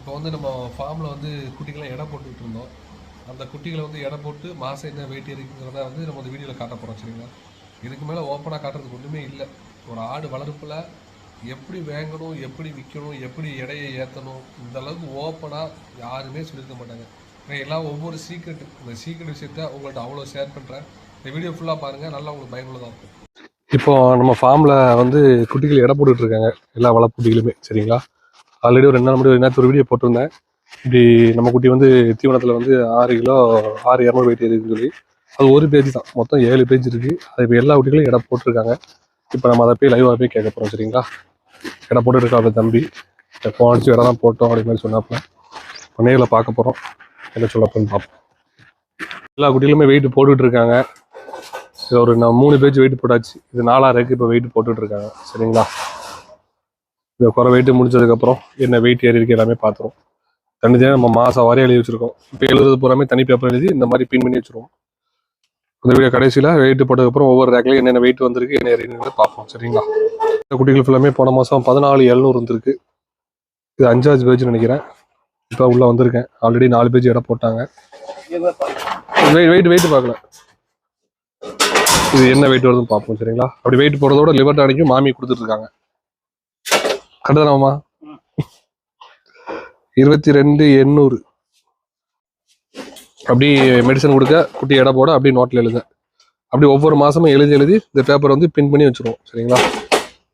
இப்போ வந்து நம்ம ஃபார்மில் வந்து குட்டிகளை எடை போட்டுக்கிட்டு இருந்தோம். அந்த குட்டிகளை வந்து எடை போட்டு மாதம் என்ன வெயிட் இருக்குங்கிறத வந்து நம்ம அந்த வீடியோவில் காட்ட போகிறோம் சரிங்களா? இதுக்கு மேலே ஓப்பனாக காட்டுறதுக்கு ஒன்றுமே இல்லை. ஒரு ஆடு வளர்ப்பில் எப்படி வாங்கணும் எப்படி விற்கணும் எப்படி எடையை ஏற்றணும் இந்த அளவுக்கு ஓப்பனாக யாருமே சொல்லியிருக்க மாட்டாங்க. நான் எல்லாம் ஒவ்வொரு சீக்ரெட் இந்த சீக்ரெட் விஷயத்த உங்கள்கிட்ட அவ்வளோ ஷேர் பண்ணுறேன் இந்த வீடியோ ஃபுல்லாக பாருங்கள் நல்லா உங்களுக்கு பயனுள்ளதாக இருக்கும். இப்போ நம்ம ஃபார்மில் வந்து குட்டிகள் எடை போட்டுட்ருக்காங்க எல்லா வளர்ப்புட்டிகளுமே சரிங்களா? ஆல்ரெடி ஒரு ரெண்டு நாள் முன்னாடி நேற்று ஒரு வீடியோ போட்டிருந்தேன். இப்படி நம்ம குட்டி வந்து தீவனத்தில் வந்து ஆறு கிலோ ஆறு இரநூறு வெயிட் ஏறிதுன்னு சொல்லி. அது ஒரு பேஜ் தான். மொத்தம் ஏழு பேஜ் இருக்குது அது இப்போ எல்லா குட்டிகளும் இடம் போட்டிருக்காங்க. இப்போ நம்ம அதை போய் லைவாக போய் கேட்க போகிறோம் சரிங்களா? எடை போட்டு இருக்காங்க தம்பி. அடிச்சு இடம் தான் போட்டோம் அப்படி மாதிரி சொன்னாப்புல இப்போ நேரில் பார்க்க போகிறோம் என்ன சொல்லப்போன்னு பார்ப்போம். எல்லா குட்டிகளுமே வெயிட் போட்டுட்டு இருக்காங்க. இது ஒரு நான் மூணு பேஜ் வெயிட் போட்டாச்சு. இது நாலாயிரக்கு இப்போ வெயிட் போட்டுட்ருக்காங்க சரிங்களா? இந்த குறை வெயிட்டு முடிஞ்சதுக்கப்புறம் என்ன வெயிட் ஏறி இருக்கு எல்லாமே பார்த்துரும். தனித்தனியாக நம்ம மாதம் வாரியாக எழுதி வச்சிருக்கோம். இப்போ எழுதுறது பூராமே தனி பேப்பர் எழுதி இந்த மாதிரி பின் பண்ணி வச்சிருவோம். இந்த வீடியோ கடைசியில் வெயிட் போட்டதுக்கப்புறம் ஒவ்வொரு ரேக்லையும் என்னென்ன வெயிட் வந்திருக்கு என்ன ஏறிங்கிறத பார்ப்போம். சரிங்களா? இந்த குட்டிகள் ஃபுல்லாமே போன மாதம் பதினாலு எழுநூறு இருந்திருக்கு இது அஞ்சாவது பேஜ் நினைக்கிறேன். இப்போ உள்ளே வந்திருக்கேன். ஆல்ரெடி நாலு பேஜ் இடம் போட்டாங்க. வெயிட் வெயிட் வெயிட் பார்க்கல. இது என்ன வெயிட் வருதுன்னு பார்ப்போம். சரிங்களா? அப்படி வெயிட் போடுறதோட லிவர் டானிக்கும் மாமி கொடுத்துட்ருக்காங்க இருக்காங்க இருபத்தி ரெண்டு எண்ணூறு. அப்படி மெடிசன் கொடுக்க குட்டி எடை போட அப்படி நோட்டில் எழுத அப்படி ஒவ்வொரு மாதமும் எழுதி எழுதி இந்த பேப்பர் வந்து பின் பண்ணி வச்சிருவோம். சரிங்களா?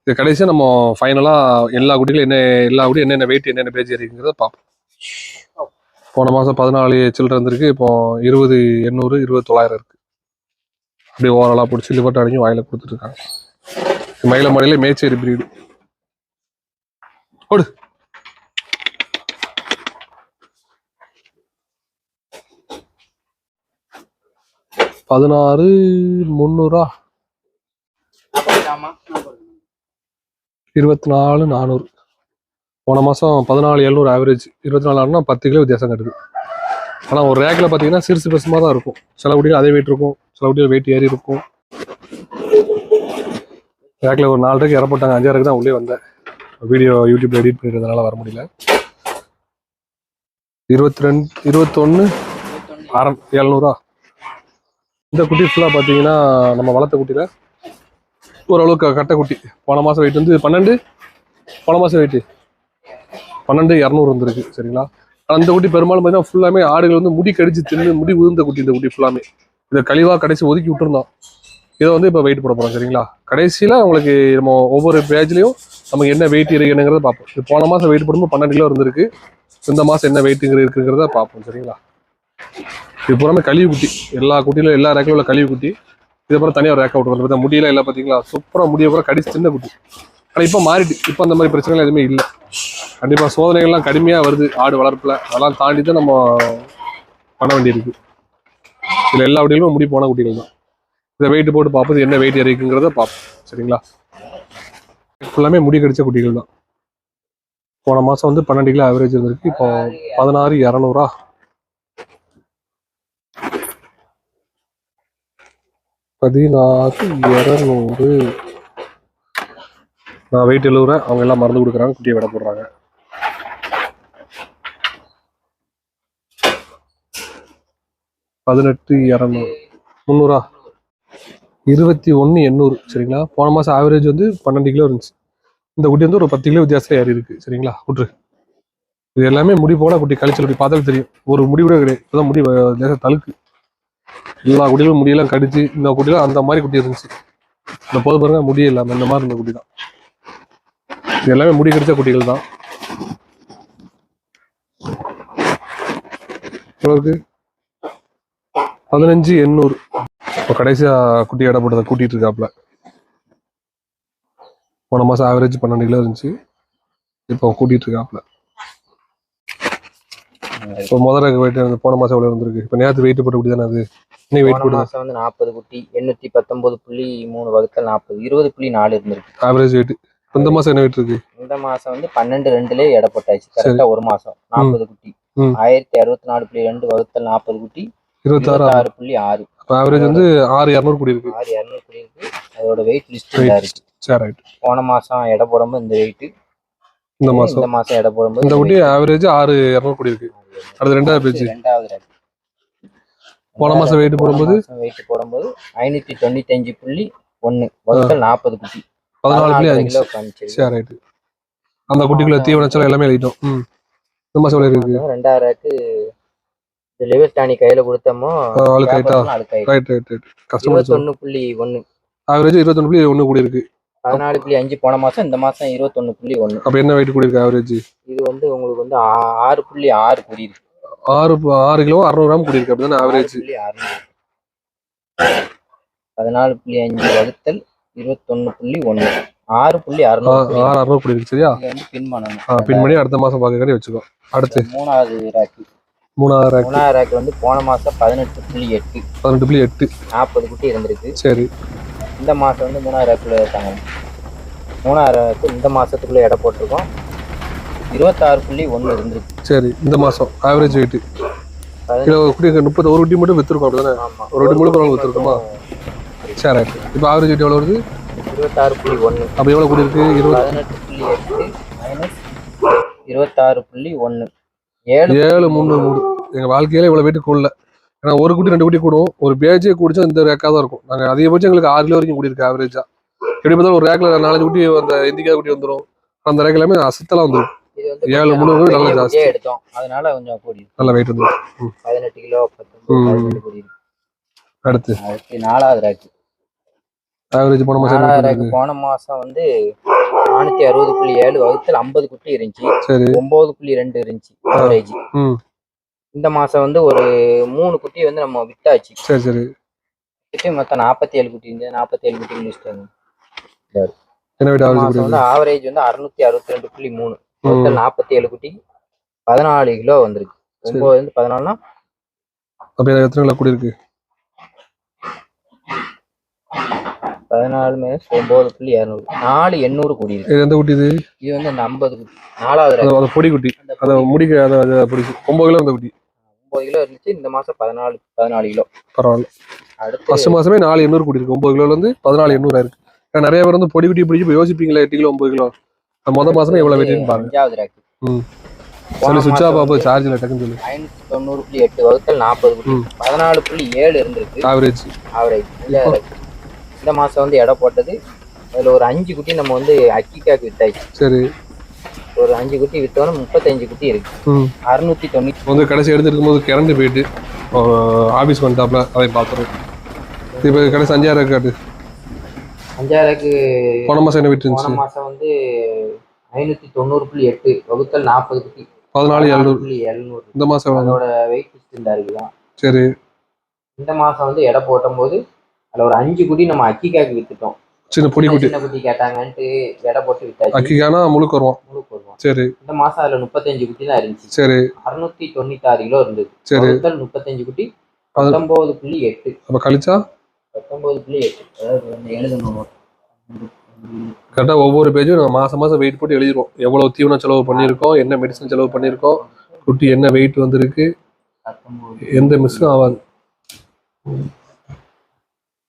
இது கடைசியாக நம்ம ஃபைனலாக எல்லா குட்டிகளும் என்ன எல்லா குட்டியும் என்னென்ன வெயிட் என்னென்ன பேஜ் இருக்குங்கிறத பார்ப்போம். போன மாதம் பதினாலு சில்லற இருந்திருக்கு இப்போ இருபது எண்ணூறு இருபது தொள்ளாயிரம் இருக்குது அப்படியே ஓவராலாக பிடிச்சி லிவர் அடிக்கும் வாயில கொடுத்துட்ருக்காங்க மயிலமடையில் மேச்சேரி பிரீடு ஓடு. பதினாறு முந்நூறா இருபத்தி நாலு நானூறு. போன மாதம் பதினாலு எழுநூறு ஆவரேஜ் இருபத்தி நாலு நானூறுனா பத்து கிலோ வித்தியாசம் கட்டுது. ஆனால் ஒரு ரேக்கில் பார்த்தீங்கன்னா சிறுசு பெருசுமாக தான் இருக்கும். சில குட்டிகள் அதே வெயிட் இருக்கும். சில குட்டிகள் வெயிட் ஏறி இருக்கும். ரேக்கில் ஒரு நாலு ரேக்கு இறப்பட்டாங்க. அஞ்சாயிரம் தான் உள்ளே வந்தேன். வீடியோ யூடியூப்ல எடிட் பண்ணிடுறதுனால வர முடியல. இருபத்தி ரெண்டு இருபத்தொன்று அறம் எழுநூறா இந்த குட்டி ஃபுல்லாக பார்த்தீங்கன்னா நம்ம வளர்த்த குட்டியில் ஓரளவுக்கு கட்டை குட்டி. போன மாதம் வெயிட் வந்து பன்னெண்டு போன மாதம் வெயிட்டு பன்னெண்டு இரநூறு வந்துருக்கு சரிங்களா? அந்த குட்டி பெரும்பாலும் பார்த்தீங்கன்னா ஃபுல்லாமே ஆடுகள் வந்து முடி கடிச்சு தின்னு முடி உதிர்ந்த குட்டி இந்த குட்டி ஃபுல்லாமே இதை கழிவாக கடைசி ஒதுக்கி விட்டுருந்தோம் இதை வந்து இப்போ வெயிட் போட போகிறோம் சரிங்களா? கடைசியில் உங்களுக்கு நம்ம ஒவ்வொரு பேஜ்லேயும் நமக்கு என்ன வெயிட் இருக்குங்கிறத பார்ப்போம். இது போன மாதம் வெயிட் போடும்போது பன்னெண்டு கிலோ இருந்திருக்கு. இந்த மாதம் என்ன வெயிட்டுங்கிற இருக்குங்கிறத பார்ப்போம் சரிங்களா? இது பூராமே கழிவு குட்டி எல்லா குட்டியிலும் எல்லா ரேக்கிலும் உள்ள கழிவு குட்டி இது அப்புறம் தனியாக ரேக் அவுட் வந்து முடியல எல்லாம் பார்த்தீங்களா சூப்பராக முடிய கூட கடிச்சு சின்ன குட்டி. ஆனால் இப்போ மாறிட்டு. இப்போ அந்த மாதிரி பிரச்சனைகள் எதுவுமே இல்லை. கண்டிப்பாக சோதனைகள்லாம் கடுமையாக வருது. ஆடு வளர்ப்பில். அதெல்லாம் தாண்டி தான் நம்ம பண்ண வேண்டியிருக்கு. இதில் எல்லா குட்டிகளும் முடி போன குட்டிகள் தான் இதை வெயிட் போட்டு பார்ப்போம். என்ன வெயிட் இருக்குங்கிறத பார்ப்போம். சரிங்களா? ஃபுல்லாமே முடி கடிச்ச குட்டிகள் தான். போன மாதம் வந்து பன்னெண்டு கிலோ ஆவரேஜ் இருந்திருக்கு. இப்போ பதினாறு இரநூறா. பதினாறு இரநூறு. நான் வெயிட் எழுவுறேன் அவங்க எல்லாம் மருந்து கொடுக்குறாங்க. குட்டியை விட போடுறாங்க. பதினெட்டு இரநூறு. முந்நூறா. இருபத்தி ஒன்று எண்ணூறு சரிங்களா? போன மாதம் ஆவரேஜ் வந்து பன்னெண்டு கிலோ இருந்துச்சு. இந்த குட்டி வந்து ஒரு பத்து கிலோ வித்தியாசம் ஏறி இருக்கு சரிங்களா? விட்ரு இது எல்லாமே முடி போட குட்டி கழிச்சல் குட்டி பார்த்தாலும் தெரியும். ஒரு முடி கூட கிடையாது. இப்போதான் முடி லேசாக தழுக்கு. எல்லா குட்டிகளும் முடியெல்லாம் கடிச்சு இந்த குட்டிலாம் அந்த மாதிரி குட்டி இருந்துச்சு. இந்த போது பாருங்க முடியே இல்லாமல் இந்த மாதிரி இருந்த குட்டி தான் இது எல்லாமே முடி கடிச்ச குட்டிகள் தான் பதினஞ்சு எண்ணூறு. இப்போ கடைசியா குட்டி எடை போட்டதை கூட்டிட்டு இருக்காப்ல போன மாசம் ஆவரேஜ் பன்னெண்டு கிலோ இருந்துச்சு. இப்போ கூட்டிட்டு இருக்காப்ல இப்போ முதல்ல வெயிட் வந்து போன மாசம் எவ்வளவு இருந்திருக்கு? இப்போ நேற்று வெயிட் போட்ட குட்டி தானே அது? இன்னைக்கு வெயிட் போன போடுது? மாசம் வந்து நாற்பது குட்டி எண்ணூத்தி பத்தொன்பது புள்ளி மூணு வகுத்தல் நாற்பது இருபது புள்ளி நாலு இருந்திருக்கு. ஆவரேஜ் வெயிட் இந்த மாசம் என்ன வெயிட் இருக்கு? இந்த மாசம் வந்து பன்னெண்டு ரெண்டுலயே எடை போட்டாச்சு. கரெக்டா ஒரு மாசம். நாற்பது குட்டி. ஆயிரத்தி அறுபத்தி நாலு புள்ளி ரெண்டு வகுத்தல் நாற்பது குட்டி இருபத்தாறு புள்ளி ஆறு. ஆவரேஜ் வந்து ஆறு இரநூறு கூடி இருக்கு ஆறு இரநூறு குடி இருக்கு அதோட வெயிட் லிஸ்ட். இருக்கு. சரி ரைட் போன மாசம் எடை போடும்போது இந்த வெயிட் இந்த மாசம் இந்த மாசம். எடை போடும்போது இந்த குட்டி ஆவரேஜ் ஆறு இரநூறு கூடி இருக்கு அடுத்து ரெண்டாவது பேஜ் ரெண்டாவது ரேக் போன மாசம் weight போடும்போது? வெயிட் போடும்போது ஐநூத்தி தொண்ணூத்தி அஞ்சு புள்ளி ஒண்ணு வகுத்தல் நாற்பது குட்டி. பதினாலு புள்ளி அஞ்சு. கிலோ. சரி ரைட்டு அந்த குட்டிக்குள்ள தீவனச்சலம் எல்லாமே எழுதிட்டோம். இந்த மாசம் இருக்கு? ரேக்கு லிவர் டானி கையில கொடுத்தோமோ இருபத்தொன்னு புள்ளி ஒண்ணு ஆவரேஜ் இருபத்தொன்று புள்ளி ஒன்று கூடி இருக்கு பதினாலு புள்ளி அஞ்சு போன மாசம் இந்த மாசம் இருபத்தொன்னு புள்ளி ஒண்ணு அப்ப என்ன வெயிட் கூடி இருக்கு ஆவரேஜ் இது வந்து உங்களுக்கு வந்து ஆறு புள்ளி ஆறு புரியுது ஆறு ஆறு கிலோ அறுநூறு கிராம் கூடி இருக்கு அப்படிதானே ஆவரேஜ் பதினாலு புள்ளி அஞ்சு வகுத்தல் இருபத்தொன்னு புள்ளி ஒண்ணு ஆறு புள்ளி அறுநூறு. ஆறு அறுநூறு கூடி இருக்கு சரியா பின் பண்ணணும் பின் பண்ணி அடுத்த மாசம் பார்க்க வச்சுக்கோ. அடுத்து. மூணாவது ரேக்கு. மூணாவது ரேக் மூணாவது ரேக் வந்து போன மாசம் பதினெட்டு புள்ளி எட்டு. பதினெட்டு புள்ளி எட்டு. நாற்பது குட்டி இருந்திருக்கு. சரி. இந்த மாசம் வந்து மூணாவது ரேக்குள்ள இருக்காங்க. ரேக்கு இந்த மாசத்துக்குள்ள எடை போட்டிருக்கோம். இருபத்தாறு புள்ளி ஒண்ணு இருந்திருக்கு. சரி இந்த மாசம் ஆவரேஜ் வெயிட் பதினெட்டு கிலோ குட்டி முப்பது ஒரு குட்டி மட்டும் வித்துருக்கோம் அப்படிதானே? ஆமா. ஒரு குட்டி நாள் வித்துருக்கோமா? சரி இப்போ ஆவரேஜ் வெயிட் எவ்வளோ வருது? இருபத்தாறு புள்ளி ஒண்ணு. அப்போ எவ்வளோ கூடி இருக்கு? இருபது பதினெட்டு புள்ளி எட்டு மைனஸ் இருபத்தாறு புள்ளி ஒண்ணு. ஏழு ஏழு மூணு மூணு. எங்க வாழ்க்கையில இவ்வளவு வெயிட் கூடல. ஏன்னா ஒரு குட்டி ரெண்டு குட்டி கூடும். ஒரு பேஜே குடிச்சா இந்த ரேக்கா தான் இருக்கும். நாங்க அதிகபட்சம் எங்களுக்கு ஆறு கிலோ வரைக்கும் கூடி இருக்கு ஆவரேஜா எப்படி பார்த்தாலும் ஒரு ரேக்ல நாலஞ்சு குட்டி அந்த இந்திக்கா குட்டி வந்துடும் அந்த ரேக் எல்லாமே அசத்தலாம் வந்துடும் வந்து ஏழு முந்நூறு பெரிய நல்லா ஜாஸ்தி. எடுத்தோம். அதனால கொஞ்சம் கூடி. நல்ல வெயிட் வந்துடும் ம். பதினெட்டு கிலோ. அடுத்து. நாலாவது ரேக்கு. ஆவரேஜ் போன மாசம்? போன மாசம் வந்து நானூத்தி அறுபது புள்ளி ஏழு வகுத்தில் ஐம்பது குட்டி இருந்துச்சு. ஒன்பது புள்ளி ரெண்டு இருந்துச்சு ஆவரேஜ் இந்த மாசம் வந்து ஒரு மூணு குட்டி வந்து நம்ம வித்தாச்சு. சரி சரி. விட்டு மொத்தம் நாற்பத்தி ஏழு குட்டி இருந்தது நாற்பத்தி ஏழு குட்டி முடிச்சிட்டாங்க வந்து ஆவரேஜ் வந்து அறுநூத்தி அறுபத்தி ரெண்டு புள்ளி மூணு. மொத்தம் நாற்பத்தி ஏழு குட்டி பதினாலு கிலோ வந்திருக்கு. ஒன்பது வந்து பதினாலுனா அப்ப எத்தனை கிலோ கூடி இருக்கு? பதினாலு மைனஸ் ஒன்பது புள்ளி இரநூறு. நாலு எண்ணூறு கூடி இருக்கு. இது எந்த குட்டி இது? இது வந்து அந்த ஐம்பது குட்டி. நாலாவது அது பொடி குட்டி. அந்த அதை முடிக்க அதை அதை பிடிச்சி ஒன்பது கிலோ அந்த குட்டி? ஒன்பது கிலோ இருந்துச்சு. இந்த மாசம் பதினாலு பதினாலு கிலோ. பரவாயில்ல. அடுத்து ஃபர்ஸ்ட் மாசமே நாலு எண்ணூறு கூடி இருக்கு. ஒன்பது கிலோல இருந்து பதினாலு எண்ணூறு இருக்கு. ஏன்னா நிறைய பேர் வந்து பொடி குட்டி பிடிச்சி போய் யோசிப்பீங்களா எட்டு கிலோ ஒன்பது கிலோ. அந்த முத மாசமே எவ்வளவு வெயிட்னு பாருங்க. அஞ்சாவது ரேக் ம். சொல்லி சுவிட்ச் ஆஃப் சார்ஜில் டக்குன்னு சொல்லு. ஐநூத்தி தொண்ணூறு புள்ளி எட்டு வகுத்தல் நாற்பது குட்டி. ம். பதினாலு புள்ளி ஏழு இருந்திருக்கு. ஆவரேஜ் ஆவரேஜ் ரேக் இந்த மாசம் வந்து எடை போட்டது. அதுல ஒரு அஞ்சு குட்டி நம்ம வந்து அக்கிக்காக்கு வித்தாச்சு. சரி. ஒரு அஞ்சு குட்டி வித்தோன்னா முப்பத்தஞ்சு குட்டி இருக்கு. அறுநூத்தி தொண்ணூத்தி வந்து கடைசி எடுத்துருக்கும் போது கிறந்து போயிட்டு ஆஃபீஸ் வந்துட்டாப்ல அதை பார்த்துரும் இப்போ கடைசி அஞ்சாயிரம் காட்டு. அஞ்சாயிரக்கு போன மாசம் என்ன வெயிட் போன மாசம் வந்து ஐநூத்தி தொண்ணூறு புள்ளி எட்டு வகுத்தல் நாற்பது குட்டி. பதினாலு எழுநூறு. புள்ளி எழுநூறு. இந்த மாசம் எவ்வளவு அதோட வெயிட் சிஸ்டம் இருக்குதான் சரி. இந்த மாசம் வந்து எடை போட்டும் போது அதுல ஒரு அஞ்சு குட்டி நம்ம அக்கிக்காக்கு வித்துட்டோம். சின்ன பொடி குட்டி. சின்ன குட்டி கேட்டாங்கன்ட்டு எடை போட்டு வித்தாச்சு. அக்கிக்கானா முழுக்க வருவோம். முழு போடுவோம் சரி. இந்த மாசம் அதுல முப்பத்தஞ்சு குட்டி தான் இருந்துச்சு. சரி. அறுநூத்தி தொண்ணூத்தாறு கிலோ இருந்தது. சரி. முப்பத்தஞ்சு குட்டி பத்தொன்பது புள்ளி எட்டு. அப்போ கழிச்சா? பத்தொன்பது புள்ளி எட்டு. அதாவது எழுதணும். கரெக்டாக ஒவ்வொரு பேஜும் நம்ம மாசம் மாசம் வெயிட் போட்டு எழுதிருவோம் எவ்வளவு தீவன செலவு பண்ணியிருக்கோம் என்ன மெடிசன் செலவு பண்ணியிருக்கோம் குட்டி என்ன வெயிட் வந்திருக்கு எந்த மிஸ்ஸும் ஆகாது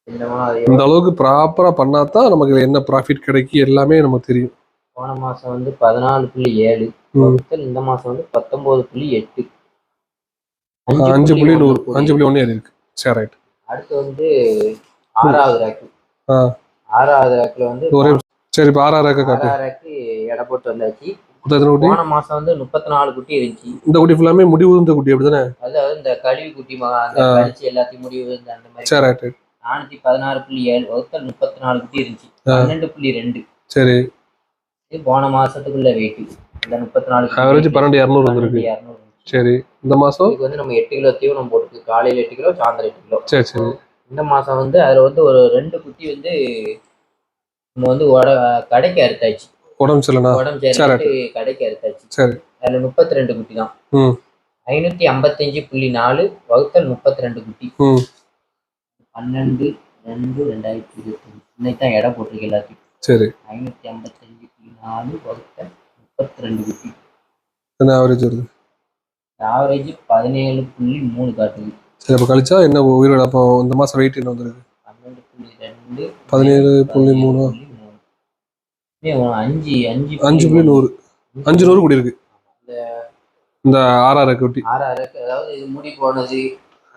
இந்த அளவுக்கு ப்ராப்பரா பண்ணாதான் நமக்கு என்ன ப்ராஃபிட் கிடைக்கும் எல்லாமே நமக்கு தெரியும். போன மாசம் வந்து பதினாலு புள்ளி ஏழு இந்த மாசம் வந்து பத்தொன்பது புள்ளி எட்டு. அஞ்சு புள்ளி நூறு. அஞ்சு புள்ளி ஒன்று இருக்கு. சரி ரைட் அடுத்து வந்து ஆறாவது ரேக்கு. ஆறாவது ரேக்ல வந்து ஒரே சரி இப்போ ஆறாயிரம் ரேக்கை காட்டு. ஆறாவது ரேக்கு எடை போட்டு வந்தாச்சு. போன மாசம் வந்து முப்பத்தி நாலு குட்டி இருந்துச்சு. இந்த குட்டி ஃபுல்லாமே முடிவு குட்டி அப்படிதானே? அதாவது இந்த கழிவு குட்டி மகா அந்த ஆ. கழிச்சு எல்லாத்தையும் முடிவு அந்த மாதிரி. சரி ரைட் நானூத்தி பதினாறு புள்ளி ஏழு வகுத்தல் முப்பத்தி நாலு குட்டி இருந்துச்சு. பன்னெண்டு புள்ளி ரெண்டு. சரி. இது போன மாசத்துக்குள்ள வெயிட் இந்த முப்பத்தி நாலு ஆவரேஜ் பன்னெண்டு இரநூறு வந்திருக்கு. இரநூறு சரி. இந்த மாசம்? இதுக்கு வந்து நம்ம எட்டு கிலோ தீவனம் போட்டுருக்கு. காலையில எட்டு கிலோ சாயந்தரம் எட்டு கிலோ. சரி சரி. இந்த மாசம் வந்து அதுல வந்து ஒரு ரெண்டு குட்டி வந்து நம்ம வந்து கடைக்கு அறுத்தாச்சு. உடம்பு சரியில்லைண்ணா உடம்பு சரியில்லைன்ட்டு கடைக்கு அறுத்தாச்சு. சரி. அதுல முப்பத்தி ரெண்டு குட்டி தான் ஐநூத்தி ஐம்பத்தஞ்சு புள்ளி நாலு வகுத்தல் முப்பத்தி ரெண்டு குட்டி பன்னெண்டு ரெண்டு ரெண்டாயிரத்தி இருபத்தஞ்சு இன்னைக்கு தான் எடை போட்டிருக்கு எல்லாத்தையும் சரி. ஐநூத்தி ஐம்பத்தஞ்சு புள்ளி நாலு வகுத்தல் முப்பத்தி ரெண்டு குட்டி என்ன ஆவரேஜ் வருது? ஆவரேஜ் பதினேழு புள்ளி மூணு காட்டுது. சரி அப்போ கழிச்சா என்ன உயிரோட? அப்போ இந்த மாசம் வெயிட் என்ன வந்திருக்கு? பன்னெண்டு புள்ளி ரெண்டு பதினேழு புள்ளி மூணு? அஞ்சு அஞ்சு அஞ்சு புள்ளி நூறு. அஞ்சு நூறு குடி இருக்கு இந்த ஆறாறு குட்டி ஆறு ஆறு அதாவது இது முடி போனது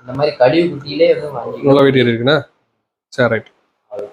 அந்த மாதிரி கழிவு குட்டியிலே வந்து வாங்கி நல்லா வெயிட் இருக்குண்ணா? சரி ரைட்